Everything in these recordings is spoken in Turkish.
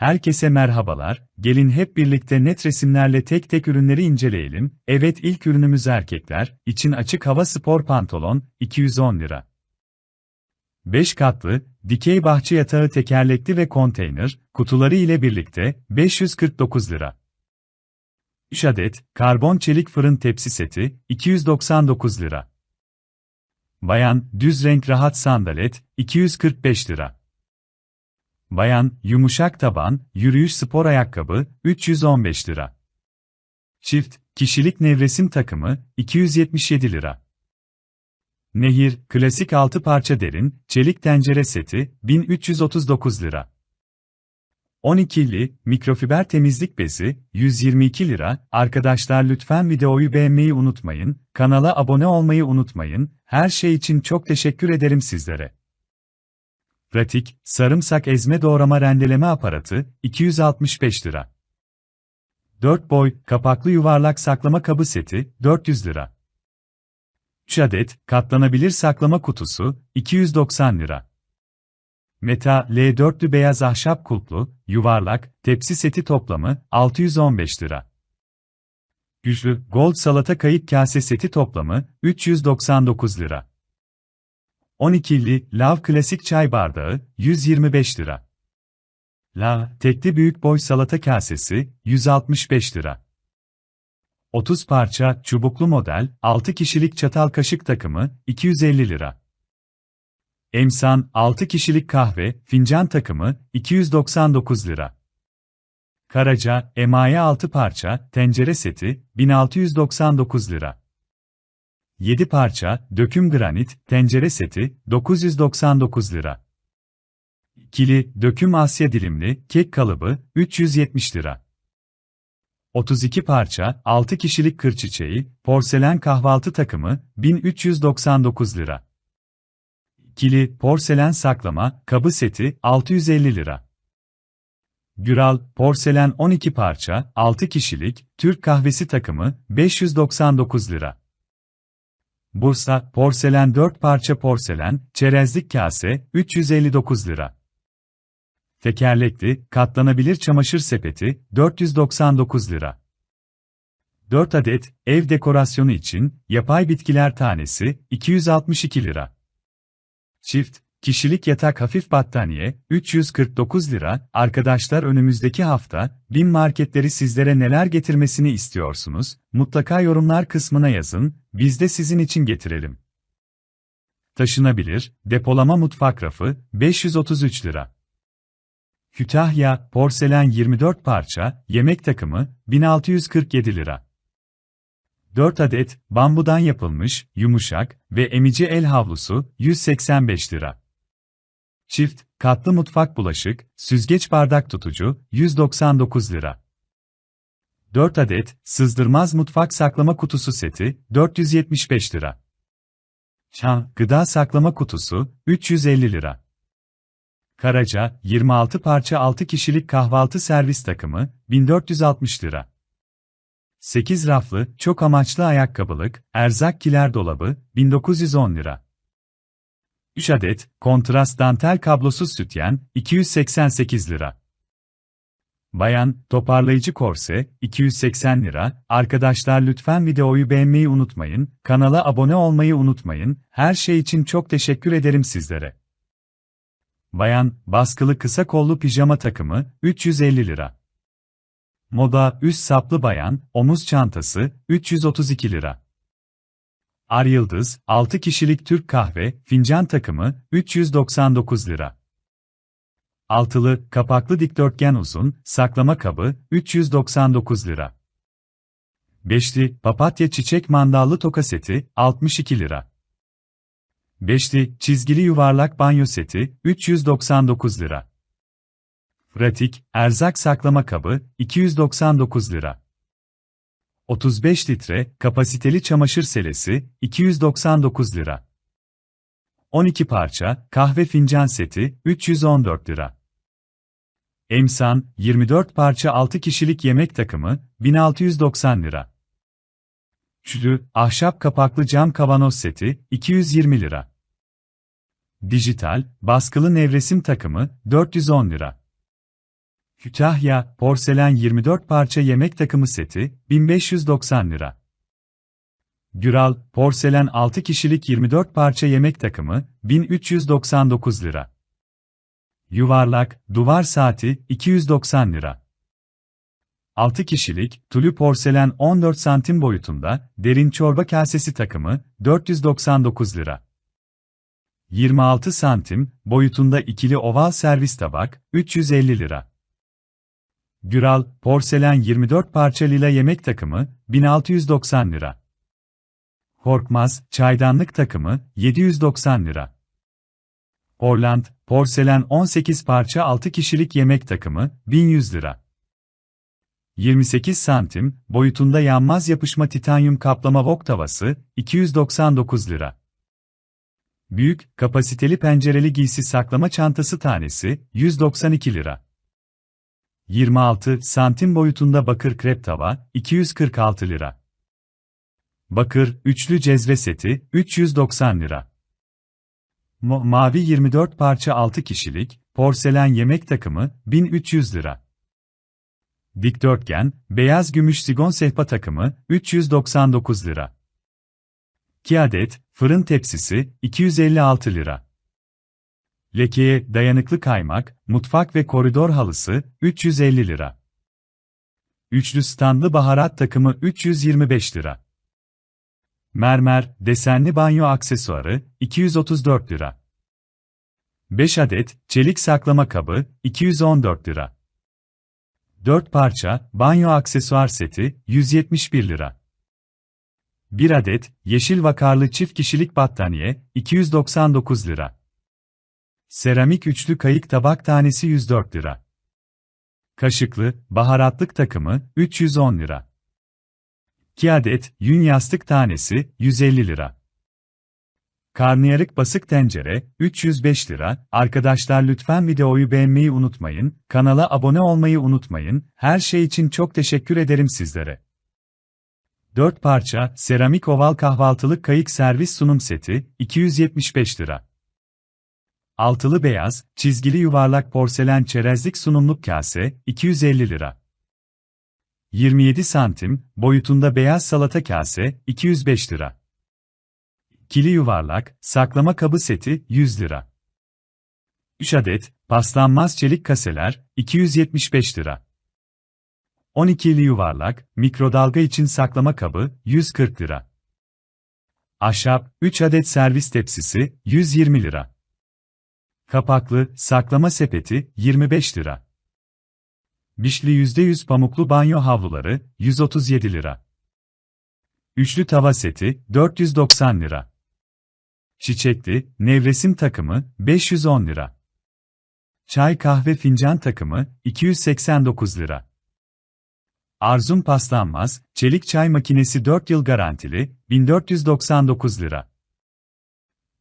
Herkese merhabalar, gelin hep birlikte net resimlerle tek tek ürünleri inceleyelim. Evet ilk ürünümüz erkekler, için açık hava spor pantolon, 210 lira. 5 katlı, dikey bahçe yatağı tekerlekli ve konteyner, kutuları ile birlikte, 549 lira. 3 adet, karbon çelik fırın tepsi seti, 299 lira. Bayan, düz renk rahat sandalet, 245 lira. Bayan, yumuşak taban, yürüyüş spor ayakkabı, 315 lira. Çift, kişilik nevresim takımı, 277 lira. Nehir, klasik 6 parça derin, çelik tencere seti, 1339 lira. 12'li, mikrofiber temizlik bezi, 122 lira. Arkadaşlar lütfen videoyu beğenmeyi unutmayın, kanala abone olmayı unutmayın, her şey için çok teşekkür ederim sizlere. Pratik, sarımsak ezme doğrama rendeleme aparatı, 265 lira. 4 boy, kapaklı yuvarlak saklama kabı seti, 400 lira. 3 adet, katlanabilir saklama kutusu, 290 lira. Meta L4'lü beyaz ahşap kulplu, yuvarlak, tepsi seti toplamı, 615 lira. Güçlü, gold salata kayık kase seti toplamı, 399 lira. 12'li Lav klasik çay bardağı 125 lira. Lav tekli büyük boy salata kasesi 165 lira. 30 parça çubuklu model 6 kişilik çatal kaşık takımı 250 lira. Emsan 6 kişilik kahve fincan takımı 299 lira. Karaca emaye 6 parça tencere seti 1699 lira. 7 parça, döküm granit, tencere seti, 999 lira. Kili, döküm Asya dilimli, kek kalıbı, 370 lira. 32 parça, 6 kişilik kır çiçeği, porselen kahvaltı takımı, 1399 lira. Kili, porselen saklama, kabı seti, 650 lira. Güral, porselen 12 parça, 6 kişilik, Türk kahvesi takımı, 599 lira. Bursa, porselen 4 parça porselen, çerezlik kase, 359 lira. Tekerlekli, katlanabilir çamaşır sepeti, 499 lira. 4 adet, ev dekorasyonu için, yapay bitkiler tanesi, 262 lira. Çift, Kişilik yatak hafif battaniye, 349 lira. Arkadaşlar önümüzdeki hafta, BİM marketleri sizlere neler getirmesini istiyorsunuz? Mutlaka yorumlar kısmına yazın, biz de sizin için getirelim. Taşınabilir, depolama mutfak rafı, 533 lira. Kütahya, porselen 24 parça, yemek takımı, 1647 lira. 4 adet, bambudan yapılmış, yumuşak ve emici el havlusu, 185 lira. Çift, katlı mutfak bulaşık, süzgeç bardak tutucu, 199 lira. 4 adet, sızdırmaz mutfak saklama kutusu seti, 475 lira. Çan, gıda saklama kutusu, 350 lira. Karaca, 26 parça 6 kişilik kahvaltı servis takımı, 1460 lira. 8 raflı, çok amaçlı ayakkabılık, erzak kiler dolabı, 1910 lira. 3 adet, kontrast dantel kablosuz sütyen, 288 lira. Bayan, toparlayıcı korse, 280 lira. Arkadaşlar lütfen videoyu beğenmeyi unutmayın, kanala abone olmayı unutmayın, her şey için çok teşekkür ederim sizlere. Bayan, baskılı kısa kollu pijama takımı, 350 lira. Moda, üst saplı bayan, omuz çantası, 332 lira. Ar Yıldız, 6 kişilik Türk kahve, fincan takımı, 399 lira. Altılı, kapaklı dikdörtgen uzun, saklama kabı, 399 lira. Beşli, papatya çiçek mandallı toka seti, 62 lira. Beşli, çizgili yuvarlak banyo seti, 399 lira. Pratik, erzak saklama kabı, 299 lira. 35 litre, kapasiteli çamaşır selesi, 299 lira. 12 parça, kahve fincan seti, 314 lira. Emsan, 24 parça 6 kişilik yemek takımı, 1690 lira. Çülü, ahşap kapaklı cam kavanoz seti, 220 lira. Dijital, baskılı nevresim takımı, 410 lira. Kütahya, porselen 24 parça yemek takımı seti, 1590 lira. Güral, porselen 6 kişilik 24 parça yemek takımı, 1399 lira. Yuvarlak, duvar saati, 290 lira. 6 kişilik, tülü porselen 14 santim boyutunda, derin çorba kasesi takımı, 499 lira. 26 santim, boyutunda ikili oval servis tabak, 350 lira. Güral, porselen 24 parça lila yemek takımı, 1690 lira. Korkmaz, çaydanlık takımı, 790 lira. Orland, porselen 18 parça 6 kişilik yemek takımı, 1100 lira. 28 santim, boyutunda yanmaz yapışma titanyum kaplama wok tavası, 299 lira. Büyük, kapasiteli pencereli giysi saklama çantası tanesi, 192 lira. 26 santim boyutunda bakır krep tava, 246 lira. Bakır, üçlü cezve seti, 390 lira. Mo mavi 24 parça 6 kişilik, porselen yemek takımı, 1300 lira. Dikdörtgen, beyaz gümüş sigon sehpa takımı, 399 lira. 2 adet, fırın tepsisi, 256 lira. Lekeye dayanıklı kaymak, mutfak ve koridor halısı, 350 lira. Üçlü standlı baharat takımı 325 lira. Mermer, desenli banyo aksesuarı, 234 lira. 5 adet, çelik saklama kabı, 214 lira. 4 parça, banyo aksesuar seti, 171 lira. 1 adet, yeşil vakarlı çift kişilik battaniye, 299 lira. Seramik üçlü kayık tabak tanesi 104 lira. Kaşıklı, baharatlık takımı, 310 lira. 2 adet, yün yastık tanesi, 150 lira. Karnıyarık basık tencere, 305 lira. Arkadaşlar lütfen videoyu beğenmeyi unutmayın, kanala abone olmayı unutmayın, her şey için çok teşekkür ederim sizlere. 4 parça, seramik oval kahvaltılık kayık servis sunum seti, 275 lira. Altılı beyaz, çizgili yuvarlak porselen çerezlik sunumluk kase, 250 lira. 27 santim, boyutunda beyaz salata kase, 205 lira. Kili yuvarlak, saklama kabı seti, 100 lira. 3 adet, paslanmaz çelik kaseler, 275 lira. 12'li yuvarlak, mikrodalga için saklama kabı, 140 lira. Ahşap, 3 adet servis tepsisi, 120 lira. Kapaklı, saklama sepeti, 25 lira. Bişli %100 pamuklu banyo havluları, 137 lira. Üçlü tava seti, 490 lira. Çiçekli, nevresim takımı, 510 lira. Çay kahve fincan takımı, 289 lira. Arzum paslanmaz, çelik çay makinesi 4 yıl garantili, 1499 lira.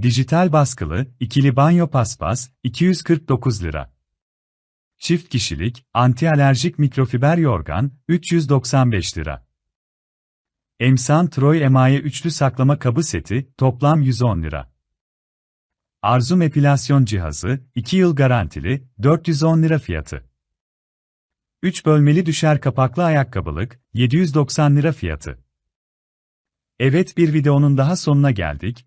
Dijital baskılı, ikili banyo paspas, 249 lira. Çift kişilik, anti-alerjik mikrofiber yorgan, 395 lira. Emsan Troy Emaye üçlü saklama kabı seti, toplam 110 lira. Arzum epilasyon cihazı, 2 yıl garantili, 410 lira fiyatı. 3 bölmeli düşer kapaklı ayakkabılık, 790 lira fiyatı. Evet bir videonun daha sonuna geldik.